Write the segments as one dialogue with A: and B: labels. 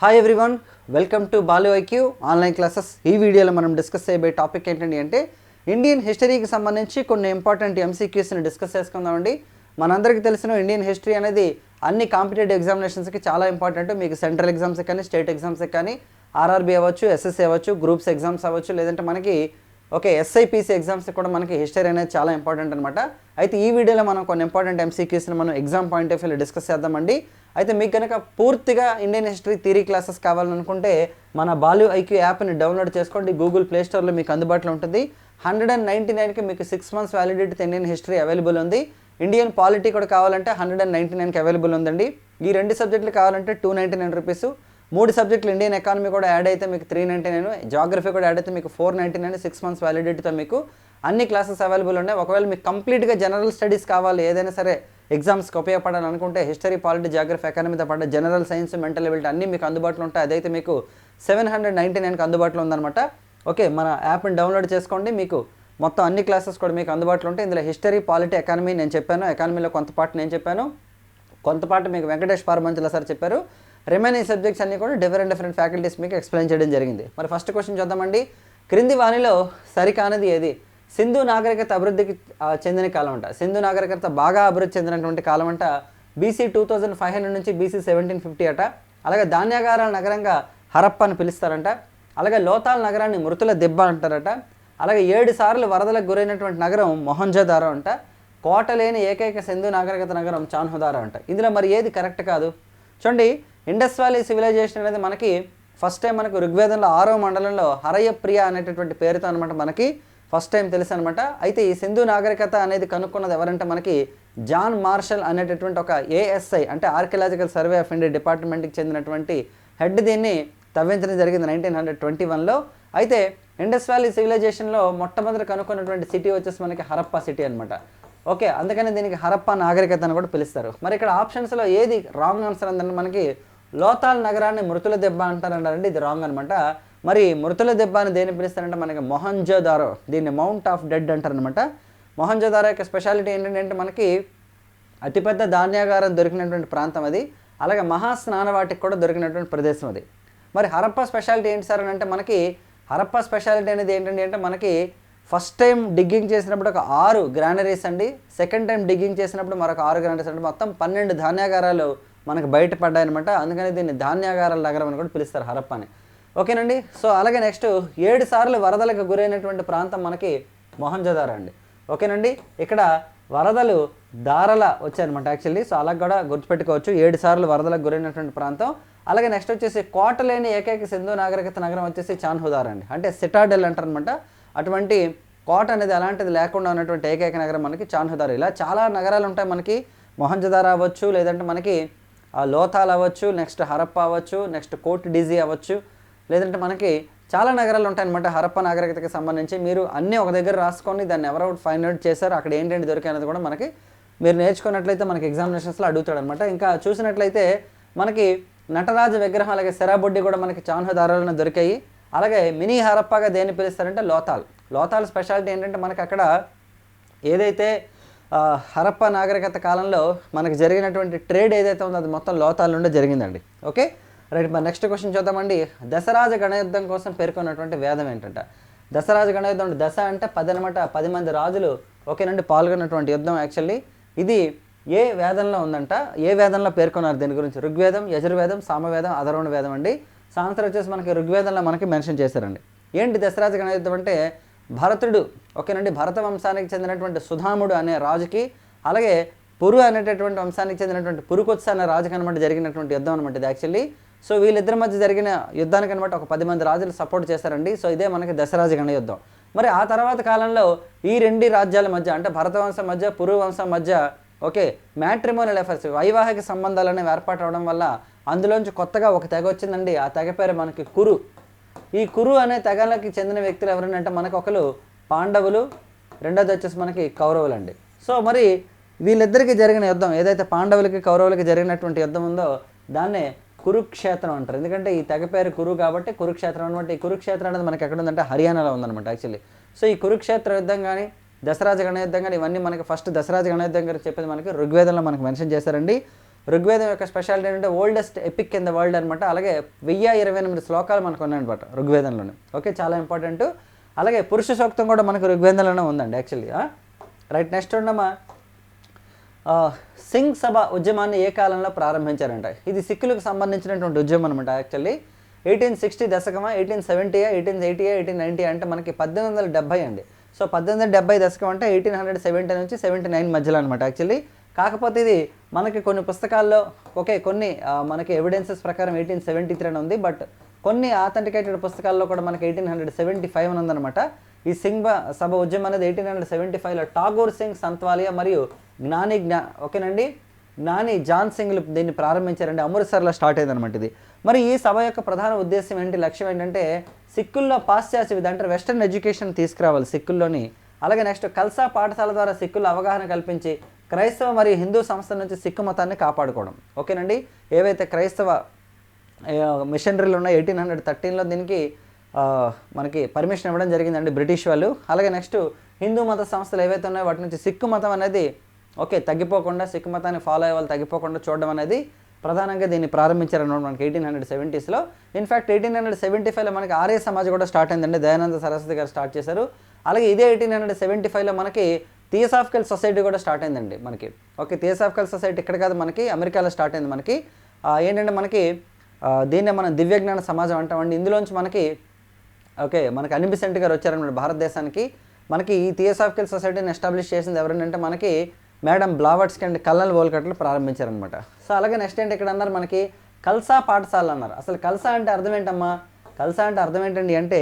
A: Hi everyone welcome to Balu IQ online classes ఈ వీడియోలో మనం డిస్కస్ చేయబోయే టాపిక్ ఏంటండి అంటే ఇండియన్ హిస్టరీకి సంబంధించి కొన్ని ఇంపార్టెంట్ ఎంసీక్యూస్ని డిస్కస్ చేసుకుందామండి మనందరికీ తెలిసిన ఇండియన్ హిస్టరీ అనేది అన్ని కాంపిటేటివ్ ఎగ్జామినేషన్స్కి చాలా ఇంపార్టెంట్ మీకు సెంట్రల్ ఎగ్జామ్స్ కానీ స్టేట్ ఎగ్జామ్స్ కానీ ఆర్ఆర్బీ అవ్వచ్చు ఎస్ఎస్సీ అవ్వచ్చు గ్రూప్స్ ఎగ్జామ్స్ అవ్వచ్చు లేదంటే మనకి ఓకే ఎస్ఐపిసి ఎగ్జామ్స్ కూడా మనకి హిస్టరీ అనేది చాలా ఇంపార్టెంట్ అనమాట అయితే ఈ వీడియోలో మనం కొన్ని ఇంపార్టెంట్ ఎంసీక్యూస్ని మనం ఎగ్జామ్ పాయింట్ ఆఫ్ వ్యూలో డిస్కస్ చేద్దామండి. అయితే మీకు కనుక పూర్తిగా ఇండియన్ హిస్టరీ థియరీ క్లాసెస్ కావాలనుకుంటే మన బాలు ఐక్యూ యాప్ని డౌన్లోడ్ చేసుకోండి. గూగుల్ ప్లేస్టోర్లో మీకు అందుబాటులో ఉంటుంది. హండ్రెడ్ అండ్ నైంటీ నైన్కి మీకు six months validity Indian history available ఉంది. ఇండియన్ పాలిటీ కూడా కావాలంటే హండ్రెడ్ అండ్ నైంటీ నైన్కి అవైలబుల్ ఉందండి. ఈ రెండు సబ్జెక్టులు కావాలంటే టూ నైంటీ నైన్ రూపీస్ మూడు సబ్జెక్టులు ఇండియన్ ఎకానమీ కూడా యాడ్ అయితే మీకు త్రీ నైంటీ నైన్ జాగ్రఫీ కూడా యాడ్ అయితే మీకు four ninety nine six months వ్యాలిడిటీతో మీకు అన్ని క్లాసెస్ అవైలబుల్ ఉన్నాయి. ఒకవేళ మీకు కంప్లీట్గా జనరల్ స్టడీస్ కావాలి ఏదైనా సరే ఎగ్జామ్స్కి ఉపయోగపడాలి అనుకుంటే హిస్టరీ పాలిటీ జాగ్రఫీ ఎకానమీతో పాటు జనరల్ సైన్స్ మెంటల్ ఎబిలిటీ అన్నీ మీకు అందుబాటులో ఉంటాయి. అదైతే మీకు సెవెన్ హండ్రెడ్ నైంటీ నైన్కి అందుబాటులో ఉందన్నమాట. ఓకే మన యాప్ని డౌన్లోడ్ చేసుకోండి. మీకు మొత్తం అన్ని క్లాసెస్ కూడా మీకు అందుబాటులో ఉంటాయి. ఇందులో హిస్టరీ పాలిటీ ఎకానమీ నేను చెప్పాను. ఎకానమీలో కొంత పాటు నేను చెప్పాను. కొంత పాటు మీకు వెంకటేష్ పార్మంచుల సార్ చెప్పారు. రిమైనింగ్ సబ్జెక్ట్స్ అన్ని కూడా డిఫరెంట్ డిఫరెంట్ ఫ్యాకల్టీస్ మీకు ఎక్స్ప్లెయిన్ చేయడం జరిగింది. మరి ఫస్ట్ క్వశ్చన్ చూద్దామండి. క్రింది వాణిలో సరికానది ఏది? సింధు నాగరికత అభివృద్ధికి చెందిన కాలం అంట. సింధు నాగరికత బాగా అభివృద్ధి చెందినటువంటి కాలం అంట. BC two thousand five hundred నుంచి బీసీ సెవెంటీన్ ఫిఫ్టీ అట. అలాగే ధాన్యాగారాల నగరంగా హరప్ప అని పిలుస్తారంట. అలాగే లోతాల్ నగరాన్ని మృతుల దెబ్బ అంటారట. అలాగే ఏడు సార్లు వరదలకు గురైనటువంటి నగరం మొహంజోదారో అంట. కోట లేని ఏకైక సింధు నాగరికత నగరం చాన్హుదారో అంట. ఇందులో మరి ఏది కరెక్ట్ కాదు? చూడండి ఇండస్ వ్యాలీ సివిలైజేషన్ అనేది మనకి ఫస్ట్ టైం మనకు ఋగ్వేదంలో ఆరో మండలంలో హరయప్రియ అనేటటువంటి పేరుతో అనమాట మనకి. ఫస్ట్ టైం తెలుసు అనమాట అయితే ఈ సింధు నాగరికత అనేది కనుక్కున్నది ఎవరంటే మనకి జాన్ మార్షల్ అనేటటువంటి ఒక ఏఎస్ఐ అంటే ఆర్కియలాజికల్ సర్వే ఆఫ్ ఇండియా డిపార్ట్మెంట్కి చెందినటువంటి హెడ్ దీన్ని తవ్వించడం జరిగింది నైన్టీన్ హండ్రెడ్ ట్వంటీ వన్లో అయితే ఇండస్ వ్యాలీ సివిలైజేషన్లో మొట్టమొదటి కనుక్కున్నటువంటి సిటీ వచ్చేసి మనకి హరప్పా సిటీ అనమాట ఓకే అందుకని దీనికి హరప్పా నాగరికత అని కూడా పిలుస్తారు. మరి ఇక్కడ ఆప్షన్స్లో ఏది రాంగ్ ఆన్సర్ అందంటే మనకి లోతాల్ నగరాన్ని మృతుల దెబ్బ అంటారంటారండి ఇది రాంగ్ అనమాట మరి మృతుల దెబ్బ అని దేని పిలుస్తారంటే మనకి మొహంజోదారో దీన్ని మౌంట్ ఆఫ్ డెడ్ అంటారనమాట మొహంజోదారో యొక్క స్పెషాలిటీ ఏంటంటే మనకి అతిపెద్ద ధాన్యాగారం దొరికినటువంటి ప్రాంతం అది. అలాగే మహాస్నానవాటికి కూడా దొరికినటువంటి ప్రదేశం అది. మరి హరప్పా స్పెషాలిటీ ఏంటి సార్ అని అంటే మనకి హరప్పా స్పెషాలిటీ అనేది ఏంటంటే అంటే మనకి ఫస్ట్ టైం డిగ్గింగ్ చేసినప్పుడు ఒక ఆరు గ్రానరీస్ అండి. సెకండ్ టైం డిగ్గింగ్ చేసినప్పుడు మరొక ఆరు గ్రానరీస్ అంటే మొత్తం పన్నెండు ధాన్యాగారాలు మనకు బయటపడ్డాయనమాట అందుకని దీన్ని ధాన్యాగారాల నగరం అని కూడా పిలుస్తారు హరప్పాని. ఓకేనండి. సో అలాగే నెక్స్ట్ ఏడు సార్లు వరదలకు గురైనటువంటి ప్రాంతం మనకి మొహంజదారో అండి. ఓకేనండి. ఇక్కడ వరదలు దారల వచ్చాయన్నమాట యాక్చువల్లీ. సో అలా కూడా గుర్తుపెట్టుకోవచ్చు. ఏడు సార్లు వరదలకు గురైనటువంటి ప్రాంతం. అలాగే నెక్స్ట్ వచ్చేసి కోట లేని ఏకైక సింధు నాగరికత నగరం వచ్చేసి చాన్హుదార్ అండి. అంటే సిటాడెల్ అంటారనమాట అటువంటి కోట అనేది అలాంటిది లేకుండా ఉన్నటువంటి ఏకైక నగరం మనకి చాన్హుదార్. ఇలా చాలా నగరాలు ఉంటాయి మనకి. మొహంజదార్ అవ్వచ్చు లేదంటే మనకి లోతాల్ అవ్వచ్చు నెక్స్ట్ హరప్ప అవ్వచ్చు నెక్స్ట్ కోట్ డిజీ అవ్వచ్చు. లేదంటే మనకి చాలా నగరాలు ఉంటాయన్నమాట. హరప్ప నాగరికతకి సంబంధించి మీరు అన్నీ ఒక దగ్గర రాసుకొని దాన్ని ఎవరో ఫైండ్ అవుట్ చేశారు అక్కడ ఏంటంటే దొరికాయి కూడా మనకి మీరు నేర్చుకున్నట్లయితే మనకి ఎగ్జామినేషన్స్లో అడుగుతాడు అనమాట ఇంకా చూసినట్లయితే మనకి నటరాజ విగ్రహం అలాగే శరాబొడ్డి కూడా మనకి చాన్హదారాలను దొరికాయి. అలాగే మినీ హరప్పగా దేన్ని పిలుస్తారంటే లోతాల్. లోతాల్ స్పెషాలిటీ ఏంటంటే మనకి అక్కడ ఏదైతే హరప్ప నాగరికత కాలంలో మనకి జరిగినటువంటి ట్రేడ్ ఏదైతే ఉందో అది మొత్తం లోతాల నుండి జరిగిందండి. ఓకే? రైట్ మరి నెక్స్ట్ క్వశ్చన్ చూద్దామండి. దశరాజ గణయుద్ధం కోసం పేర్కొన్నటువంటి వేదం ఏంటంట? దశరాజ గణయుద్ధం అంటే దశ అంటే పది అనమాట పది మంది రాజులు ఓకేనండి పాల్గొన్నటువంటి యుద్ధం యాక్చువల్లీ ఇది ఏ వేదంలో ఉందంట? ఏ వేదంలో పేర్కొన్నారు దీని గురించి? ఋగ్వేదం యజుర్వేదం సామవేదం అధర్వణ వేదం అండి. సాంస్కృతి వచ్చేసి మనకి ఋగ్వేదంలో మనకి మెన్షన్ చేశారండి. ఏంటి దశరాజ గణయుద్ధం అంటే భరతుడు ఓకేనండి భరత వంశానికి చెందినటువంటి సుధాముడు అనే రాజుకి అలాగే పురు అనేటటువంటి వంశానికి చెందినటువంటి పురుకొత్స అనే రాజుకి అనమాట జరిగినటువంటి యుద్ధం అనమాట ఇది యాక్చువల్లీ సో వీళ్ళిద్దరి మధ్య జరిగిన యుద్ధానికి అనమాట ఒక పది మంది రాజులు సపోర్ట్ చేశారండి. సో ఇదే మనకి దశరాజగణ యుద్ధం. మరి ఆ తర్వాత కాలంలో ఈ రెండు రాజ్యాల మధ్య అంటే భరత వంశం మధ్య పురువంశం మధ్య ఓకే మ్యాట్రిమోనియల్ ఎఫర్స్ వైవాహిక సంబంధాలు అనేవి ఏర్పాటు అవడం వల్ల అందులోంచి కొత్తగా ఒక తెగ వచ్చిందండి. ఆ తెగ పేరు మనకి కురు. ఈ కురు అనే తెగలకి చెందిన వ్యక్తులు ఎవరంటే మనకు ఒకరు పాండవులు రెండోది వచ్చేసి మనకి కౌరవులు అండి సో మరి వీళ్ళిద్దరికి జరిగిన యుద్ధం ఏదైతే పాండవులకి కౌరవులకి జరిగినటువంటి యుద్ధం ఉందో దాన్నే కురుక్షేత్రం అంటారు. ఎందుకంటే ఈ తెగ పేరు కురు కాబట్టి కురుక్షేత్రం అనమాట ఈ కురుక్షేత్రం అనేది మనకి ఎక్కడ ఉందంటే హర్యానాలో ఉందన్నమాట యాక్చువల్లీ సో ఈ కురుక్షేత్ర యుద్ధం కానీ దసరాజ గణయుద్ధం కానీ ఇవన్నీ మనకి ఫస్ట్ దసరాజ గణయుద్ధం గారు చెప్పేది మనకి ఋగ్వేదంలో మనకి మెన్షన్ చేశారండి. ఋగ్వేదం యొక్క స్పెషాలిటీ ఏంటంటే oldest epic in the world అనమాట అలాగే వెయ్యి ఇరవై ఎనిమిది శ్లోకాలు మనకు ఉన్నాయన్నమాట ఋగ్వేదంలోనే. ఓకే చాలా ఇంపార్టెంట్ అలాగే పురుష సూక్తం కూడా మనకు ఋగ్వేదంలోనే ఉందండి యాక్చువల్లీ రైట్ నెక్స్ట్ ఉండమ్మా. సింగ్ సభ ఉద్యమాన్ని ఏ కాలంలో ప్రారంభించారంట? ఇది సిక్కులకు సంబంధించినటువంటి ఉద్యమం అనమాట యాక్చువల్లీ ఎయిటీన్ సిక్స్టీ దశకమా ఎయిటీన్ సెవెంటీయా ఎయిటీన్ ఎయిటీ ఎయిటీన్ నైంటీ అంటే మనకి పద్దెనిమిది వందల డెబ్బై అండి. సో పద్దెనిమిది వందల డెబ్బై దశకం అంటే ఎయిటీన్ హండ్రెడ్ సెవెంటీ నుంచి సెవెంటీ నైన్ మధ్యలో అనమాట యాక్చువల్లీ కాకపోతే ఇది మనకి కొన్ని పుస్తకాల్లో ఓకే కొన్ని మనకి ఎవిడెన్సెస్ ప్రకారం ఎయిటీన్ సెవెంటీ త్రీ అని ఉంది బట్ కొన్ని ఆథెంటికేటెడ్ పుస్తకాల్లో కూడా మనకి ఎయిటీన్ హండ్రెడ్ సెవెంటీ ఫైవ్ అని ఉందన్నమాట. ఈ సింగ్ సభ ఉద్యమం అనేది ఎయిటీన్ హండ్రెడ్ సెవెంటీ ఫైవ్లో ఠాగూర్ సింగ్ సంత్వాలియా మరియు జ్ఞాని జ్ఞా ఓకేనండి? జ్ఞాని జాన్ సింగ్లు దీన్ని ప్రారంభించారండి. అమృత్సర్లో స్టార్ట్ అయిందనమాట ఇది. మరి ఈ సభ యొక్క ప్రధాన ఉద్దేశం ఏంటి లక్ష్యం ఏంటంటే సిక్కుల్లో పాశ్చాత్య విధి అంటే వెస్టర్న్ ఎడ్యుకేషన్ తీసుకురావాలి సిక్కుల్లోని. అలాగే నెక్స్ట్ కల్సా పాఠశాల ద్వారా సిక్కుల అవగాహన కల్పించి క్రైస్తవ మరియు హిందూ సంస్థల నుంచి సిక్కు మతాన్ని కాపాడుకోవడం. ఓకేనండి? ఏవైతే క్రైస్తవ మిషనరీలు ఉన్నాయి ఎయిటీన్ హండ్రెడ్ థర్టీన్లో దీనికి మనకి పర్మిషన్ ఇవ్వడం జరిగిందండి బ్రిటిష్ వాళ్ళు. అలాగే నెక్స్ట్ హిందూ మత సంస్థలు ఏవైతే ఉన్నాయో వాటి నుంచి సిక్కు మతం అనేది ఓకే తగ్గిపోకుండా సిక్కు మతాన్ని ఫాలో అయ్యే వాళ్ళు తగ్గిపోకుండా చూడడం అనేది ప్రధానంగా దీన్ని ప్రారంభించారన్నమాట మనకి eighteen hundred సెవెంటీస్లో in fact eighteen hundred seventy ఫైవ్లో మనకి ఆర్య సమాజ్ కూడా స్టార్ట్ అయిందండి. దయానంద సరస్వతి గారు స్టార్ట్ చేశారు. అలాగే ఇదే ఎయిటీన్ హండ్రెడ్ సెవెంటీ ఫైవ్లో మనకి థియోసాఫికల్ సొసైటీ కూడా స్టార్ట్ అయిందండి మనకి. ఓకే థియోసాఫికల్ సొసైటీ ఇక్కడ కాదు మనకి అమెరికాలో స్టార్ట్ అయింది మనకి. ఏంటంటే మనకి దీన్నే మనం దివ్యజ్ఞాన సమాజం అంటామండి. ఇందులోంచి మనకి ఓకే మనకి అనిబిసెంట్ గారు వచ్చారనమాట భారతదేశానికి మనకి ఈ థియోసాఫికల్ సొసైటీని ఎస్టాబ్లిష్ చేసింది ఎవరంటే మనకి మేడం బ్లావర్ట్స్కి అండ్ కల్లల్ వోల్కట్లు ప్రారంభించారనమాట సో అలాగే నెక్స్ట్ ఏంటి ఇక్కడ అన్నారు మనకి కల్సా పాఠశాల అన్నారు. అసలు కల్సా అంటే అర్థం ఏంటమ్మా? కల్సా అంటే అర్థం ఏంటండి అంటే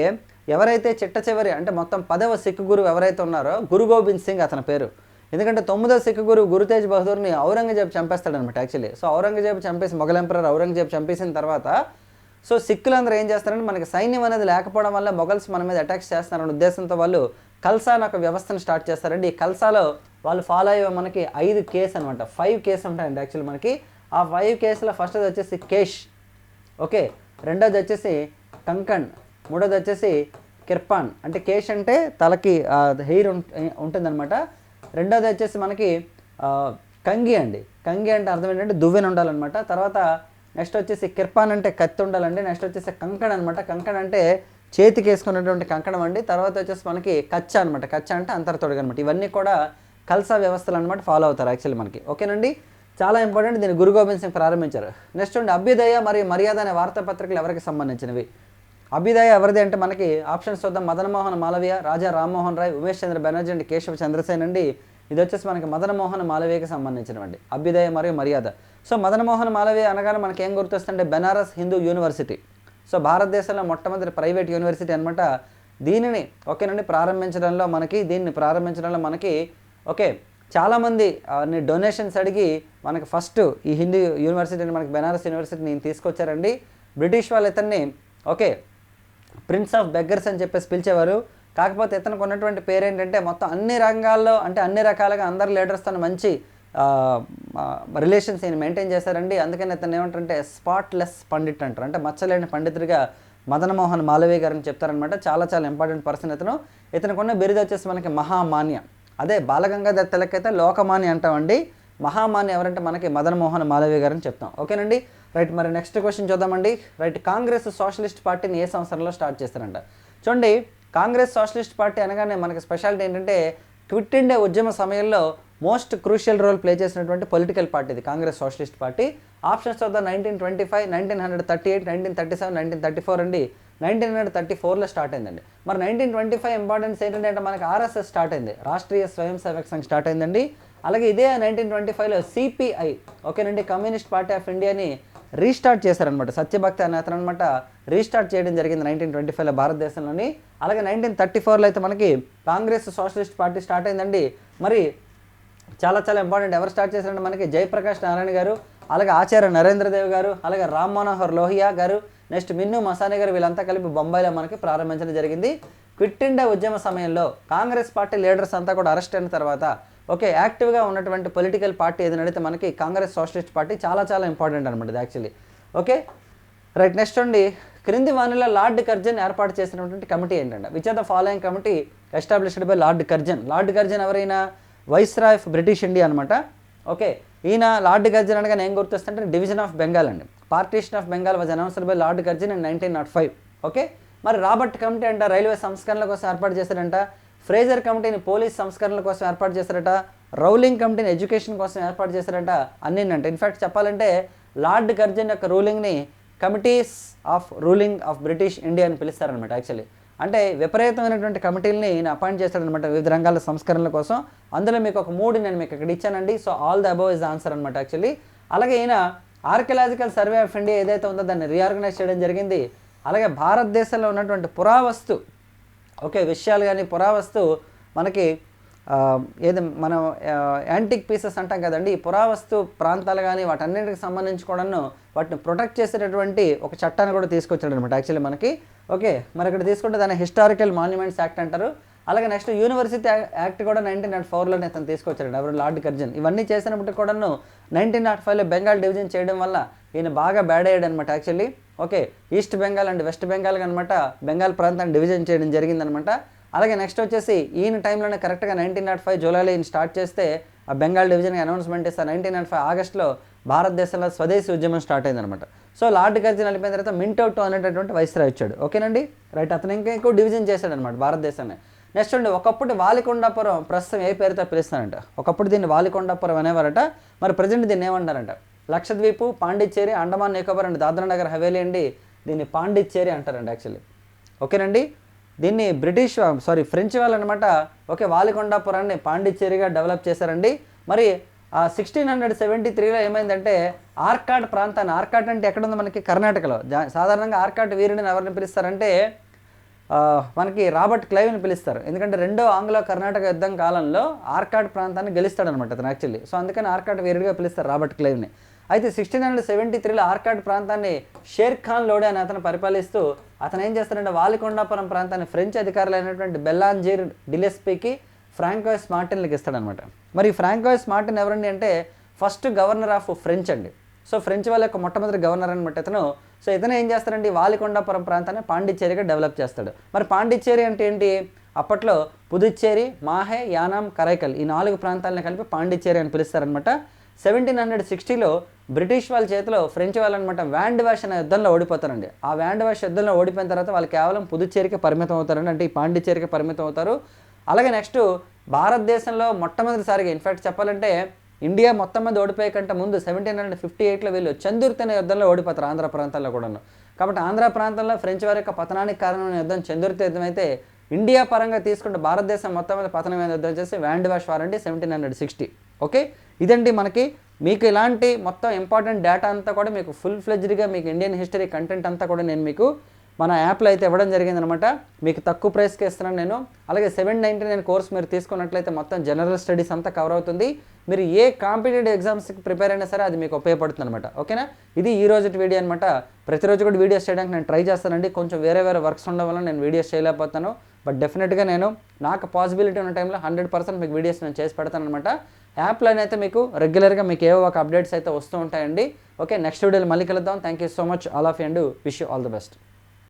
A: ఎవరైతే చిట్ట చివరి అంటే మొత్తం పదవ సిక్ గురువు ఎవరైతే ఉన్నారో గురు గోబింద్ సింగ్ అతని పేరు. ఎందుకంటే తొమ్మిదో సిక్ గురువు గురు తేజ్ బహదూర్ని ఔరంగజేబ్ చంపేస్తాడనమాట యాక్చువల్లీ సో ఔరంగజేబ్ చంపేసి మొఘల్ ఎంపరర్ ఔరంగజేబ్ చంపేసిన తర్వాత సో సిక్కులందరూ ఏం చేస్తారంటే మనకి సైన్యం అనేది లేకపోవడం వల్ల మొఘల్స్ మన మీద అటాక్స్ చేస్తున్నారనే ఉద్దేశంతో వాళ్ళు కల్సా అనే ఒక వ్యవస్థను స్టార్ట్ చేస్తారండి. ఈ కల్సాలో వాళ్ళు ఫాలో అయ్యే మనకి ఐదు కేసు అనమాట ఫైవ్ కేసు ఉంటాయండి యాక్చువల్లీ మనకి. ఆ ఫైవ్ కేసులో ఫస్ట్ వచ్చేసి కేష్. ఓకే. రెండోది వచ్చేసి కంకణ్. మూడోది వచ్చేసి కిర్పాన్. అంటే కేష్ అంటే తలకి హెయిర్ ఉంటుందన్నమాట. రెండోది వచ్చేసి మనకి కంగి అండి. కంగి అంటే అర్థం ఏంటంటే దువ్వెన ఉండాలన్నమాట. తర్వాత నెక్స్ట్ వచ్చేసి కిర్పాన్ అంటే కత్తి ఉండాలండి. నెక్స్ట్ వచ్చేసి కంకణ్ అనమాట కంకణ్ అంటే చేతికి వేసుకున్నటువంటి కంకణం అండి. తర్వాత వచ్చేసి మనకి కచ్చ అనమాట కచ్చ అంటే అంతర్తొడుగు అనమాట ఇవన్నీ కూడా కల్సా వ్యవస్థలు అనమాట ఫాలో అవుతారు యాక్చువల్లీ మనకి. ఓకేనండి? చాలా ఇంపార్టెంట్. దీన్ని గురు గోవింద్ సింగ్ ప్రారంభించారు. నెక్స్ట్ ఉండి అభ్యుదయ మరియు మర్యాద అనే వార్తాపత్రికలు ఎవరికి సంబంధించినవి? అభ్యుదయ ఎవరిది అంటే మనకి ఆప్షన్స్ చూద్దాం. మదన్ మోహన్ మాలవీయ రాజా రామ్మోహన్ రాయ్ ఉమేష్ చంద్ర బెనర్జీ అండి కేశవ చంద్రసేన్ అండి ఇది వచ్చేసి మనకి మదనమోహన్ మాలవీయకి సంబంధించినవండి. అభ్యుదయ మరియు మర్యాద. సో మదనమోహన్ మాలవీయ అనగానే మనకి ఏం గుర్తొస్తుంటే బెనారస్ హిందూ యూనివర్సిటీ. సో భారతదేశంలో మొట్టమొదటి ప్రైవేట్ యూనివర్సిటీ అనమాట దీనిని ఓకేనండి ప్రారంభించడంలో మనకి దీన్ని ప్రారంభించడంలో మనకి ఓకే చాలామంది డొనేషన్స్ అడిగి మనకి ఫస్ట్ ఈ హిందూ యూనివర్సిటీని మనకి బెనారస్ యూనివర్సిటీని తీసుకొచ్చారండి. బ్రిటిష్ వాళ్ళు ఇతన్ని ఓకే ప్రిన్స్ ఆఫ్ బెగ్గర్స్ అని చెప్పేసి పిలిచేవారు. కాకపోతే ఇతనికి ఉన్నటువంటి పేరు ఏంటంటే మొత్తం అన్ని రంగాల్లో అంటే అన్ని రకాలుగా అందరు లీడర్స్తో మంచి రిలేషన్స్ ఈయన మెయింటైన్ చేశారండి. అందుకని ఇతను ఏమంటారంటే స్పాట్లెస్ పండిట్ అంటారు. అంటే మచ్చలేని పండితుడిగా మదనమోహన్ మాలవీ గారిని చెప్తారనమాట చాలా చాలా ఇంపార్టెంట్ పర్సన్ ఇతను. ఇతనుకున్న బిరుదు వచ్చేసి మనకి మహామాన్య. అదే బాలగంగాధర్ తిలక్ అయితే లోకమాన్య అంటామండి. మహామాన్య ఎవరంటే మనకి మదనమోహన్ మాలవీ గారని చెప్తాం. ఓకేనండి? రైట్ మరి నెక్స్ట్ క్వశ్చన్ చూద్దామండి. రైట్ కాంగ్రెస్ సోషలిస్ట్ పార్టీని ఏ సంవత్సరంలో స్టార్ట్ చేస్తారంట? చూడండి కాంగ్రెస్ సోషలిస్ట్ పార్టీ అనగానే మనకి స్పెషాలిటీ ఏంటంటే క్విట్ ఇండియా ఉద్యమ సమయంలో మోస్ట్ క్రూషియల్ రోల్ ప్లే చేసినటువంటి పొలిటికల్ పార్టీ ఇది Congress socialist party. Options the nineteen twenty five nineteen hundred thirty eight nineteen thirty seven nineteen thirty four అండి. నైన్టీన్ హండ్రెడ్ థర్టీ ఫోర్లో start అయిందండి. మరి nineteen twenty five importance ఏంటంటే అంటే మనకి RSS start అయింది. రాష్ట్రీయ స్వయం సేవక్ సంఘ్ స్టార్ట్ అయిందండి. అలాగే ఇదే నైన్టీన్ ట్వంటీ ఫైవ్లో సిపిఐ ఓకేనండి? కమ్యూనిస్ట్ పార్టీ ఆఫ్ ఇండియాని రీస్టార్ట్ చేశారనమాట సత్యభక్తి అనే అతను అనమాట రీస్టార్ట్ చేయడం జరిగింది నైన్టీన్ ట్వంటీ ఫైవ్లో భారతదేశంలోని. అలాగే నైన్టీన్ థర్టీ ఫోర్లో అయితే మనకి కాంగ్రెస్ సోషలిస్ట్ పార్టీ స్టార్ట్ అయిందండి. మరి చాలా చాలా ఇంపార్టెంట్ ఎవరు స్టార్ట్ చేశారంటే మనకి జయప్రకాష్ నారాయణ గారు అలాగే ఆచార్య నరేంద్రదేవ్ గారు అలాగే రామ్ మనోహర్ లోహియా గారు నెక్స్ట్ మిన్ను మసాని గారు వీళ్ళంతా కలిపి బొంబాయిలో మనకి ప్రారంభించడం జరిగింది. క్విట్ ఇండియా ఉద్యమ సమయంలో కాంగ్రెస్ పార్టీ లీడర్స్ అంతా కూడా అరెస్ట్ అయిన తర్వాత ఓకే యాక్టివ్గా ఉన్నటువంటి పొలిటికల్ పార్టీ ఏదైనా అడిగితే మనకి కాంగ్రెస్ సోషలిస్ట్ పార్టీ చాలా చాలా ఇంపార్టెంట్ అనమాట ఇది యాక్చువల్లీ. ఓకే రైట్ నెక్స్ట్ అండి. క్రింది వానిలో లార్డ్ కర్జన్ ఏర్పాటు చేసినటువంటి కమిటీ ఏంటంటే which are the following committee established by lord Curzon? Lord Curzon ఎవరైనా? వైస్రాయ్ ఆఫ్ బ్రిటిష్ ఇండియా అనమాట ఓకే ఈయన లార్డ్ గర్జన్ అనగా నేను గుర్తొస్తుంటే డివిజన్ ఆఫ్ బెంగాల్ అండి. Partition of Bengal was announced by lord Curzon in nineteen nought five. Okay మరి Robert committee అంట railway సంస్కరణల కోసం ఏర్పాటు చేశారంట ఫ్రేజర్ కమిటీని పోలీస్ సంస్కరణల కోసం ఏర్పాటు చేశారట రౌలింగ్ కమిటీని ఎడ్యుకేషన్ కోసం ఏర్పాటు చేశారట అన్నీ ఇన్ఫ్యాక్ట్ చెప్పాలంటే లార్డ్ కర్జన్ యొక్క రూలింగ్ని committees of ruling of British India అని పిలుస్తారనమాట యాక్చువల్లీ అంటే విపరీతమైనటువంటి కమిటీలని ఈయన అపాయింట్ చేస్తాడనమాట వివిధ రంగాల సంస్కరణల కోసం. అందులో మీకు ఒక మూడు నేను మీకు ఇక్కడ ఇచ్చానండి. So all the above is answer అనమాట యాక్చువల్లీ అలాగే ఈయన ఆర్కియలాజికల్ సర్వే ఆఫ్ ఇండియా ఏదైతే ఉందో దాన్ని రీఆర్గనైజ్ చేయడం జరిగింది. అలాగే భారతదేశంలో ఉన్నటువంటి పురావస్తు ఓకే విషయాలు కానీ పురావస్తు మనకి ఏది మనం యాంటిక్ పీసెస్ అంటాం కదండి ఈ పురావస్తు ప్రాంతాలు కానీ వాటన్నిటికి సంబంధించి కూడాను వాటిని ప్రొటెక్ట్ చేసేటటువంటి ఒక చట్టాన్ని కూడా తీసుకొచ్చాడు అనమాట యాక్చువల్లీ మనకి ఓకే మరి ఇక్కడ తీసుకుంటే దాన్ని హిస్టారికల్ మాన్యుమెంట్స్ యాక్ట్ అంటారు. అలాగే నెక్స్ట్ యూనివర్సిటీ యాక్ట్ కూడా నైన్టీన్ నాట్ ఫోర్లోనే అతను తీసుకొచ్చాడు ఎవరు లార్డ్ కర్జన్. ఇవన్నీ చేసినప్పుడు కూడాను నైన్టీన్ నాట్ ఫైవ్లో బెంగాల్ డివిజన్ చేయడం వల్ల ఈయన బాగా బ్యాడ్ అయ్యాడు అనమాట actually okay east Bengal and west Bengal అనమాట బెంగాల్ ప్రాంతాన్ని డివిజన్ చేయడం జరిగిందనమాట. అలాగే నెక్స్ట్ వచ్చేసి ఈయన టైంలోనే కరెక్ట్గా నైన్టీన్ నాట్ ఫైవ్ జూలైలో ఈయన స్టార్ట్ చేస్తే ఆ బెంగాల్ డివిజన్కి అనౌన్స్మెంట్ ఇస్తారు నైన్టీన్ నాట్ ఫైవ్ ఆగస్ట్లో భారతదేశంలో స్వదేశీ ఉద్యమం స్టార్ట్ అయిందనమాట. సో లార్డ్ గర్జన్ వెళ్ళిపోయిన తర్వాత మింటౌట్ అనేటటువంటి వైస్రాయ్ వచ్చాడు. ఓకేనండి? రైట్ అతను ఇంకా ఎక్కువ డివిజన్ చేశాడనమాట భారతదేశాన్ని. నెక్స్ట్ అండి ఒకప్పుడు వాలికొండాపురం ప్రస్తుతం ఏ పేరుతో పిలుస్తారంట? ఒకప్పుడు దీన్ని వాలికొండాపురం అనేవారట. మరి ప్రజెంట్ దీన్ని ఏమంటారంట లక్షద్వీపు పాండిచ్చేరి అండమాన్ నికోబార్ అండ్ దాద్రా నగర్ హవేలీ అండి. దీన్ని పాండిచ్చేరి అంటారండి యాక్చువల్లీ. ఓకేనండి? దీన్ని బ్రిటిష్ సారీ ఫ్రెంచ్ వాళ్ళు అనమాట ఓకే వాలికొండాపురాన్ని పాండిచ్చేరిగా డెవలప్ చేశారండి. మరి సిక్స్టీన్ హండ్రెడ్ సెవెంటీ త్రీలో ఏమైందంటే ఆర్కాడ్ ప్రాంతాన్ని ఆర్కాడ్ అంటే ఎక్కడ మనకి? కర్ణాటకలో. జా- సాధారణంగా ఆర్కాడ్ వీరుడిని ఎవరిని పిలుస్తారంటే మనకి రాబర్ట్ క్లైవ్ని పిలుస్తారు. ఎందుకంటే రెండో ఆంగ్లో కర్ణాటక యుద్ధం కాలంలో ఆర్కాడ్ ప్రాంతాన్ని గెలుస్తాడనమాట అతను యాక్చువల్లీ. సో అందుకని ఆర్కాడ్ వీరుడిగా పిలుస్తారు రాబర్ట్ క్లైవ్ని. అయితే సిక్స్టీన్ హండ్రెడ్ సెవెంటీ త్రీలో ఆర్కాడ్ ప్రాంతాన్ని షేర్ ఖాన్ లోడే అని అతను పరిపాలిస్తూ అతను ఏం చేస్తాడంటే వాలికొండాపురం ప్రాంతాన్ని ఫ్రెంచ్ అధికారులైనటువంటి బెల్లాంజీర్ డిలెస్పీకి ఫ్రాంకోయిస్ మార్టిన్లకు ఇస్తాడనమాట. మరి ఫ్రాంకోయిస్ మార్టిన్ ఎవరండి అంటే ఫస్ట్ గవర్నర్ ఆఫ్ ఫ్రెంచ్ అండి. సో ఫ్రెంచ్ వాళ్ళ యొక్క మొట్టమొదటి గవర్నర్ అనమాట ఇతను. సో ఇతను ఏం చేస్తాడండి వాలికొండాపురం ప్రాంతాన్ని పాండిచ్చేరిగా డెవలప్ చేస్తాడు. మరి పాండిచ్చేరి అంటే ఏంటి? అప్పట్లో పుదుచ్చేరి మాహే యానాం కరైకల్ ఈ నాలుగు ప్రాంతాలను కలిపి పాండిచ్చేరి అని పిలుస్తారనమాట సెవెంటీన్ హండ్రెడ్ సిక్స్టీలో బ్రిటిష్ వాళ్ళ చేతిలో ఫ్రెంచ్ వాళ్ళు అనమాట వ్యాండ్ వాష్ అనే యుద్ధంలో ఓడిపోతారండి. ఆ వ్యాండ్ వాష్ యుద్ధంలో ఓడిపోయిన తర్వాత వాళ్ళు కేవలం పుదుచ్చేరికి పరిమితం అవుతారండి. అంటే ఈ పాండిచ్చేరికి పరిమితం అవుతారు. అలాగే నెక్స్ట్ భారతదేశంలో మొట్టమొదటిసారిగా ఇన్ఫాక్ట్ చెప్పాలంటే ఇండియా మొత్తం మీద ఓడిపోయే కంటే ముందు సెవెంటీన్ హండ్రెడ్ ఫిఫ్టీ ఎయిట్లో వీళ్ళు చందుర్తి యుద్ధంలో ఓడిపోతారు ఆంధ్ర ప్రాంతాల్లో కూడాను. కాబట్టి ఆంధ్ర ప్రాంతంలో ఫ్రెంచ్ వారి యొక్క పతనానికి కారణమైన యుద్ధం చందుర్తి యుద్ధం అయితే ఇండియా పరంగా తీసుకుంటే భారతదేశం మొత్తం మీద పతనమైన యుద్ధం చేసి వ్యాండ్ వాష్ వారండి సెవెంటీన్ హండ్రెడ్ సిక్స్టీ. ఓకే? ఇదండి మనకి మీకు ఇలాంటి మొత్తం ఇంపార్టెంట్ డేటా అంతా కూడా మీకు ఫుల్ ఫ్లెజ్డ్గా మీకు ఇండియన్ హిస్టరీ కంటెంట్ అంతా కూడా నేను మీకు మన యాప్లో అయితే ఇవ్వడం జరిగిందనమాట. మీకు తక్కువ ప్రైస్కి ఇస్తున్నాను నేను. అలాగే సెవెన్ నైంటీ నైన్ కోర్స్ మీరు తీసుకున్నట్లయితే మొత్తం జనరల్ స్టడీస్ అంతా కవర్ అవుతుంది. మీరు ఏ కాంపిటేటివ్ ఎగ్జామ్స్కి ప్రిపేర్ అయినా సరే అది మీకు ఉపయోగపడుతుంది అనమాట ఓకేనా? ఇది ఈ రోజు వీడియో అనమాట ప్రతిరోజు కూడా వీడియోస్ చేయడానికి నేను ట్రై చేస్తానండి. కొంచెం వేరే వేరే వర్క్స్ ఉండడం వల్ల నేను వీడియోస్ చేయలేకపోతాను. బట్ డెఫినెట్గా నేను నాకు పాసిబిలిటీ ఉన్న టైంలో హండ్రెడ్ పర్సెంట్ మీకు వీడియోస్ నేను చేసి పెడతాను అనమాట యాప్లో అయితే మీకు రెగ్యులర్గా మీకు ఏవో ఒక అప్డేట్స్ అయితే వస్తూ ఉంటాయండి. ఓకే నెక్స్ట్ వీడియోలో మళ్ళీ కలుద్దాం. Thank you so much all of and wish you all the best